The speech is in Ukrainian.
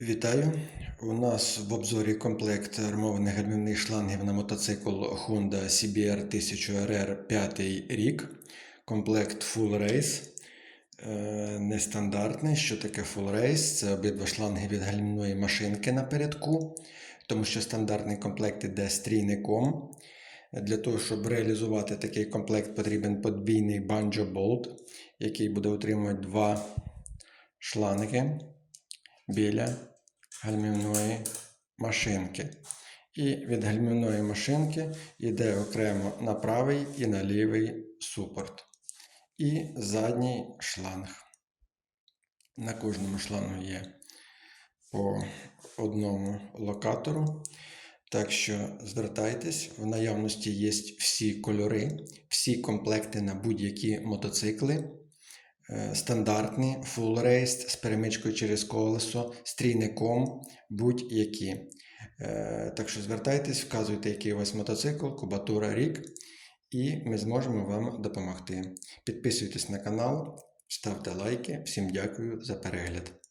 Вітаю! У нас в обзорі комплект армованих гальмівних шлангів на мотоцикл Honda CBR 1000 RR 5 рік. Комплект Full Race. Е, Нестандартний. Що таке Full Race? Це обидва шланги від гальмівної машинки напередку, тому що стандартний комплект іде з трійником. Для того, щоб реалізувати такий комплект, потрібен подвійний банджо болт, який буде утримувати два шланги біля гальмівної машинки. І від гальмівної машинки йде окремо на правий і на лівий супорт. І задній шланг. На кожному шлангу є по одному локатору. Так що звертайтесь, в наявності є всі кольори, всі комплекти на будь-які мотоцикли. Е, Стандартні, full race з перемичкою через колесо, з трійником, будь-які. Е, Так що звертайтесь, вказуйте, який у вас мотоцикл, кубатура рік, і ми зможемо вам допомогти. Підписуйтесь на канал, ставте лайки. Всім дякую за перегляд.